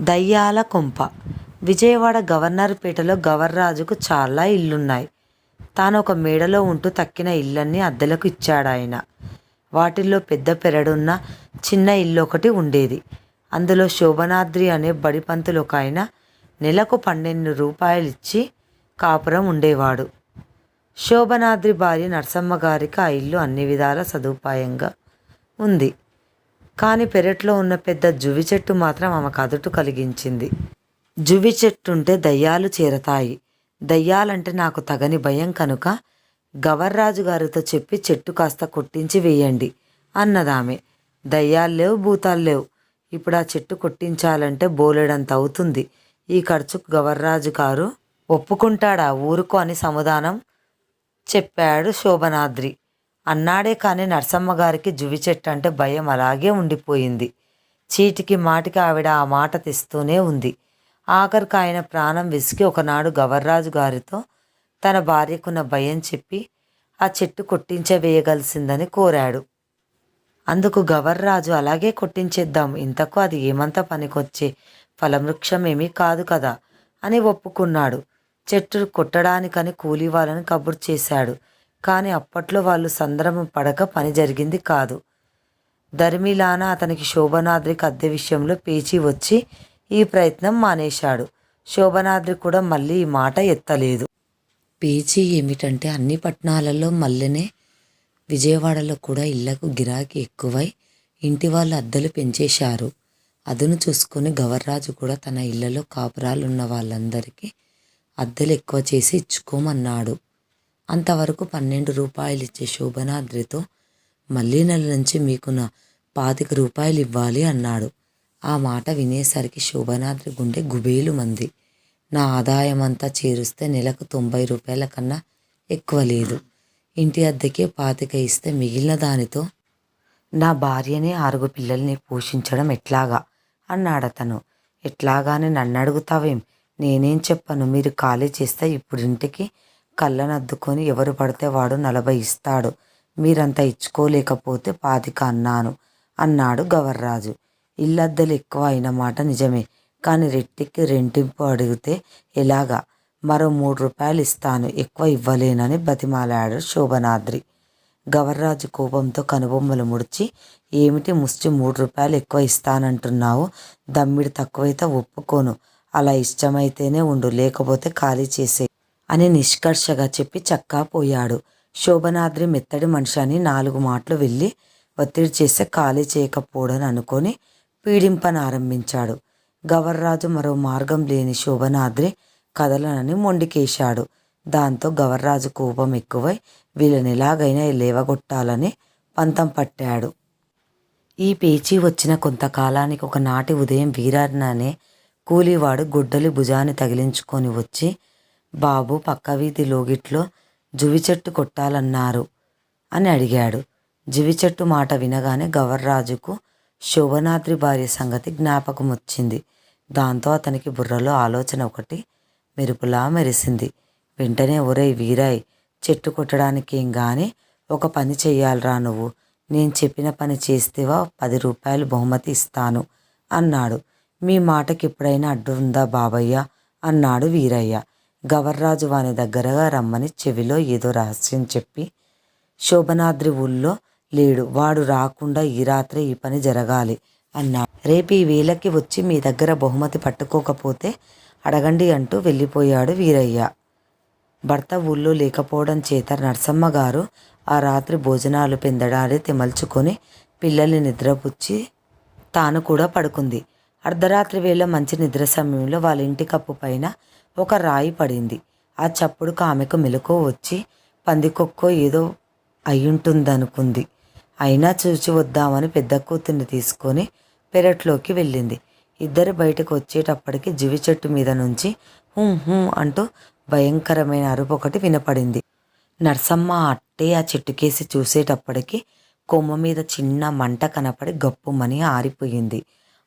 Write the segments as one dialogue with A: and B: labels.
A: దయ్యాల కొంప. విజయవాడ గవర్నర్పేటలో గవర్రాజుకు చాలా ఇల్లున్నాయి తాను ఒక మేడలో ఉంటూ తక్కిన ఇళ్ళన్నీ అద్దెలకు ఇచ్చాడాయన. వాటిల్లో పెద్ద పెరడున్న చిన్న ఇల్లు ఒకటి ఉండేది. అందులో శోభనాద్రి అనే బడిపంతులు ఒక ఆయన నెలకు పన్నెండు రూపాయలు ఇచ్చి కాపురం ఉండేవాడు. శోభనాద్రి భార్య నరసమ్మ గారికి ఆ ఇల్లు అన్ని విధాల సదుపాయంగా ఉంది. కానీ పెరట్లో ఉన్న పెద్ద జువి చెట్టు మాత్రం ఆమెకు అదుటు కలిగించింది. జువి చెట్టుంటే దయ్యాలు చేరతాయి. దయ్యాలంటే నాకు తగని భయం కనుక గవర్రాజు గారితో చెప్పి చెట్టు కాస్త కొట్టించి వేయండి అన్నదామె. దయ్యాలు లేవు భూతాలు లేవు. ఇప్పుడు ఆ చెట్టు కొట్టించాలంటే బోలెడంత అవుతుంది. ఈ ఖర్చుకు గవర్రాజు గారు ఒప్పుకుంటాడా? ఊరుకో అని సమాధానం చెప్పాడు శోభనాద్రి. అన్నాడే కానీ నరసమ్మ గారికి జువి చెట్టు అంటే భయం అలాగే ఉండిపోయింది. చీటికి మాటికి ఆవిడ ఆ మాట తెస్తూనే ఉంది. ఆఖరికి ఆయన ప్రాణం విసిగి ఒకనాడు గవర్రాజు గారితో తన భార్యకున్న భయం చెప్పి ఆ చెట్టు కొట్టించవేయగలిసిందని కోరాడు. అందుకు గవర్రాజు అలాగే కొట్టించేద్దాం. ఇంతకు అది ఏమంత పనికొచ్చే? ఫలవృక్షం ఏమీ కాదు కదా అని ఒప్పుకున్నాడు. చెట్టు కొట్టడానికని కూలి వాళ్ళని కబురు చేశాడు. కానీ అప్పట్లో వాళ్ళు సందర్భం పడక పని జరిగింది కాదు. ధర్మిలాన అతనికి శోభనాద్రికి అద్దె విషయంలో పేచీ వచ్చి ఈ ప్రయత్నం మానేశాడు. శోభనాద్రి కూడా మళ్ళీ ఈ మాట ఎత్తలేదు. పేచీ ఏమిటంటే అన్ని పట్టణాలలో మల్లెనే విజయవాడలో కూడా ఇళ్ళకు గిరాకీ ఎక్కువై ఇంటి వాళ్ళు అద్దెలు పెంచేశారు. అదును చూసుకుని గవర్రాజు కూడా తన ఇళ్ళలో కాపురాలున్న వాళ్ళందరికీ అద్దెలు ఎక్కువ చేసి ఇచ్చుకోమన్నాడు. అంతవరకు పన్నెండు రూపాయలు ఇచ్చే శోభనాద్రితో మళ్ళీ నెల నుంచి మీకు నా పాతిక రూపాయలు ఇవ్వాలి అన్నాడు. ఆ మాట వినేసరికి శోభనాద్రి గుండె గుబేలు మంది నా ఆదాయం అంతా చేరుస్తే నెలకు తొంభై రూపాయల కన్నా ఎక్కువ లేదు. ఇంటి అద్దెకే పాతిక ఇస్తే మిగిలిన దానితో నా భార్యని ఆరుగు పిల్లల్ని పోషించడం ఎట్లాగా? అన్నాడతను. ఎట్లాగానే నన్ను అడుగుతావేం నేనేం చెప్పను? మీరు ఖాళీ చేస్తే ఇప్పుడు ఇంటికి కళ్ళనద్దుకొని ఎవరు పడితే వాడు నలభై ఇస్తాడు. మీరంతా ఇచ్చుకోలేకపోతే పాతిక అన్నాను. అన్నాడు గవర్రాజు. ఇల్లద్దెలు ఎక్కువ అయిన మాట నిజమే. కానీ రెట్టికి రెంటింపు అడిగితే ఎలాగా? మరో మూడు రూపాయలు ఇస్తాను. ఎక్కువ ఇవ్వలేనని బతిమాలాడు శోభనాద్రి. గవర్రాజు కోపంతో కనుబొమ్మలు ముడిచి ఏమిటి ముష్టి మూడు రూపాయలు ఎక్కువ ఇస్తానంటున్నావు? దమ్మిడి తక్కువైతే ఒప్పుకోను. అలా ఇష్టమైతేనే ఉండు. లేకపోతే ఖాళీ చేసే అని నిష్కర్షగా చెప్పి చక్కా పోయాడు. శోభనాద్రి మెత్తడి మనిషి అని నాలుగు మాటలు వెళ్ళి ఒత్తిడి చేస్తే ఖాళీ చేయకపోవడని అనుకొని పీడింపనారంభించాడు. గవర్రాజు మరో మార్గం లేని శోభనాద్రి కదలనని మొండికేశాడు. దాంతో గవర్రాజు కోపం ఎక్కువై వీళ్ళని ఎలాగైనా లేవగొట్టాలని పంతం పట్టాడు. ఈ పేచీ వచ్చిన కొంతకాలానికి ఒకనాటి ఉదయం వీరన్న అనే కూలివాడు గుడ్డలి భుజాన్ని తగిలించుకొని వచ్చి బాబు పక్క వీధి లోగిట్లో జువి చెట్టు కొట్టాలన్నారు అని అడిగాడు. జువి చెట్టు మాట వినగానే గవర్రాజుకు శోభనాద్రి భార్య సంగతి జ్ఞాపకం వచ్చింది దాంతో అతనికి బుర్రలో ఆలోచన ఒకటి మెరుపులా మెరిసింది. వెంటనే ఒరే వీరాయ్ చెట్టు కొట్టడానికి ఏం ఒక పని చెయ్యాలరా నువ్వు. నేను చెప్పిన పని చేస్తేవా పది రూపాయలు బహుమతి ఇస్తాను అన్నాడు. మీ మాటకి ఎప్పుడైనా అడ్డు ఉందా బాబయ్య? అన్నాడు వీరయ్య. గవర్రాజు వాని దగ్గరగా రమ్మని చెవిలో ఏదో రహస్యం చెప్పి శోభనాద్రి ఊళ్ళో లేడు. వాడు రాకుండా ఈ రాత్రి ఈ పని జరగాలి అన్నా. రేపు ఈ వేళకి వచ్చి మీ దగ్గర బహుమతి పట్టుకోకపోతే అడగండి అంటూ వెళ్ళిపోయాడు వీరయ్య. భర్త ఊళ్ళో లేకపోవడం చేత నరసమ్మ గారు ఆ రాత్రి భోజనాలు పెందడాలి తెమల్చుకొని పిల్లల్ని నిద్రపుచ్చి తాను కూడా పడుకుంది. అర్ధరాత్రి వేళ మంచి నిద్ర సమయంలో వాళ్ళ ఇంటి కప్పు పైన ఒక రాయి పడింది. ఆ చప్పుడుకు ఆమెకు మెలకువ వచ్చి పందికొక్కో ఏదో అయ్యుంటుందనుకుంది. అయినా చూచి వద్దామని పెద్ద కూతుర్ని తీసుకొని పెరట్లోకి వెళ్ళింది. ఇద్దరు బయటకు వచ్చేటప్పటికి జివి చెట్టు మీద నుంచి హూ హూ అంటూ భయంకరమైన అరుపు ఒకటి వినపడింది. నర్సమ్మ అట్టే ఆ చెట్టుకేసి చూసేటప్పటికి కొమ్మ మీద చిన్న మంట కనపడి గప్పుమని ఆరిపోయింది.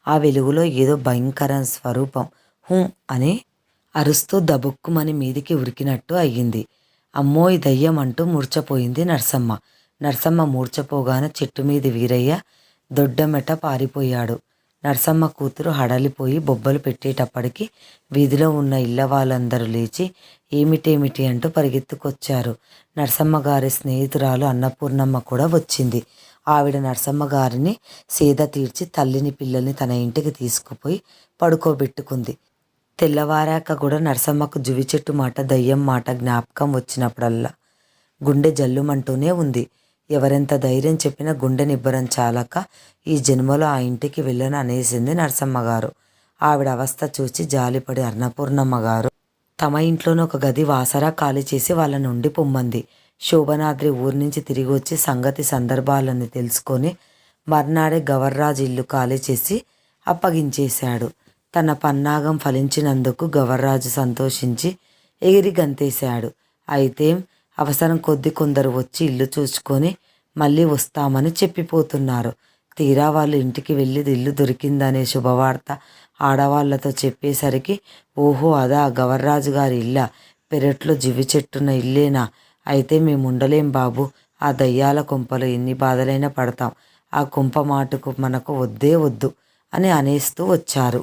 A: ఆ వెలుగులో ఏదో భయంకర స్వరూపం. హూ అని అరుస్తూ దబుక్కుమని మీదికి ఉరికినట్టు అయ్యింది. అమ్మో దయ్యం అంటూ మూర్చపోయింది నర్సమ్మ. నర్సమ్మ మూర్చపోగానే చెట్టు మీది వీరయ్య దొడ్డమెట పారిపోయాడు. నరసమ్మ కూతురు హడలిపోయి బొబ్బలు పెట్టేటప్పటికి వీధిలో ఉన్న ఇళ్ళ వాళ్ళందరూ లేచి ఏమిటేమిటి అంటూ పరిగెత్తుకొచ్చారు. నరసమ్మ గారి స్నేహితురాలు అన్నపూర్ణమ్మ కూడా వచ్చింది. ఆవిడ నరసమ్మ గారిని సేద తీర్చి తల్లిని పిల్లల్ని తన ఇంటికి తీసుకుపోయి పడుకోబెట్టుకుంది. తెల్లవారాక కూడా నరసమ్మకు జువి చెట్టు మాట దయ్యం మాట జ్ఞాపకం వచ్చినప్పుడల్లా గుండె జల్లుమంటూనే ఉంది. ఎవరెంత ధైర్యం చెప్పినా గుండె నిబ్బరం చాలక ఈ జన్మలో ఆ ఇంటికి వెళ్ళను అనేసింది నరసమ్మ గారు ఆవిడ అవస్థ చూసి జాలిపడి అన్నపూర్ణమ్మ గారు తమ ఇంట్లోనే ఒక గది వాసరా ఖాళీ చేసి వాళ్ళ ఉండి పొమ్మంది. శోభనాద్రి ఊరి నుంచి తిరిగి వచ్చి సంగతి సందర్భాలని తెలుసుకొని మర్నాడే గవర్రాజు ఇల్లు ఖాళీ చేసి అప్పగించేశాడు. తన పన్నాగం ఫలించినందుకు గవర్రాజు సంతోషించి ఎగిరి గంతేశాడు. అయితే అవసరం కొద్ది కొందరు వచ్చి ఇల్లు చూసుకొని మళ్ళీ వస్తామని చెప్పిపోతున్నారు. తీరా వాళ్ళు ఇంటికి వెళ్ళి ఇల్లు దొరికిందనే శుభవార్త ఆడవాళ్ళతో చెప్పేసరికి ఓహో అదా గవర్రాజు గారి ఇల్లా? పెరట్లో జివి చెట్టున్న ఇల్లేనా? అయితే మేము ఉండలేం బాబు ఆ దయ్యాల కొంపలో ఎన్ని బాధలైనా పడతాం. ఆ కుంప మాటకు మనకు వద్దే వద్దు అని అనేస్తూ వచ్చారు.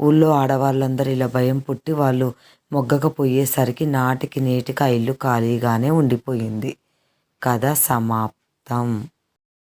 A: ఊళ్ళో ఆడవాళ్ళందరూ ఇలా భయం పుట్టి వాళ్ళు మొగ్గకపోయేసరికి నాటికి నేటికి ఆ ఇల్లు ఖాళీగానే ఉండిపోయింది. కథ సమాప్తం.